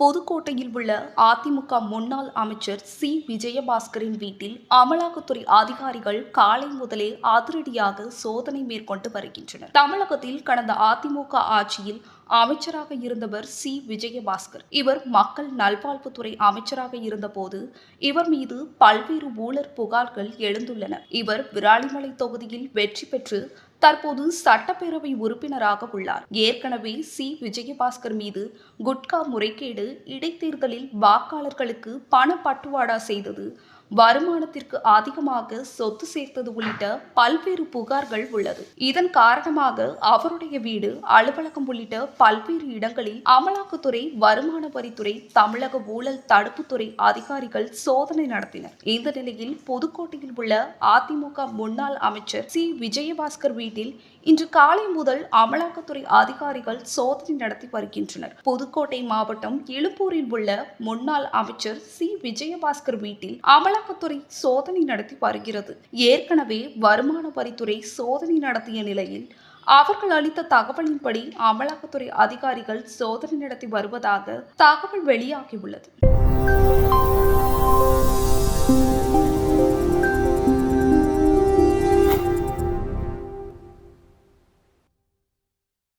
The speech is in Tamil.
புதுக்கோட்டையில் உள்ள அதிமுக முன்னாள் அமைச்சர் சி. விஜயபாஸ்கரின் வீட்டில் அமலாக்கத்துறை அதிகாரிகள் காலை முதலே அதிரடியாக சோதனை மேற்கொண்டு வருகின்றனர். தமிழகத்தில் கடந்த அதிமுக ஆட்சியில் அமைச்சராக இருந்தவர் சி. விஜயபாஸ்கர். இவர் மக்கள் நல்வாழ்வுத்துறை அமைச்சராக இருந்தபோது இவர் மீது பல்வேறு ஊழல் புகார்கள் எழுந்துள்ளன. இவர் விராலிமலை தொகுதியில் வெற்றி பெற்று தற்போது சட்டப்பேரவை உறுப்பினராக உள்ளார். ஏற்கனவே சி. விஜயபாஸ்கர் மீது குட்கா முறைகேடு இடைத்தேர்தலில் வாக்காளர்களுக்கு பண பட்டுவாடா செய்தது வருமானத்திற்கு அதிகமாக சொத்து சேர்த்தது உள்ளிட்ட பல்வேறு புகார்கள் உள்ளது. இதன் காரணமாக அவருடைய வீடு அலுவலகம் உள்ளிட்ட பல்வேறு இடங்களில் அமலாக்கத்துறை வருமான வரித்துறை தமிழக ஊழல் தடுப்புத்துறை அதிகாரிகள் சோதனை நடத்தினர். இந்த நிலையில் புதுக்கோட்டையில் உள்ள அதிமுக முன்னாள் அமைச்சர் சி. விஜயபாஸ்கர் வீட்டில் இன்று காலை முதல் அமலாக்கத்துறை அதிகாரிகள் சோதனை நடத்தி வருகின்றனர். புதுக்கோட்டை மாவட்டம் எழுப்பூரில் உள்ள முன்னாள் அமைச்சர் சி. விஜயபாஸ்கர் வீட்டில் அமலாக்கத்துறை சோதனை நடத்தி வருகிறது. ஏற்கனவே வருமான வரித்துறை சோதனை நடத்திய நிலையில் அவர்கள் அளித்த தகவலின்படி அமலாக்கத்துறை அதிகாரிகள் சோதனை நடத்தி வருவதாக தகவல் வெளியாகியுள்ளது.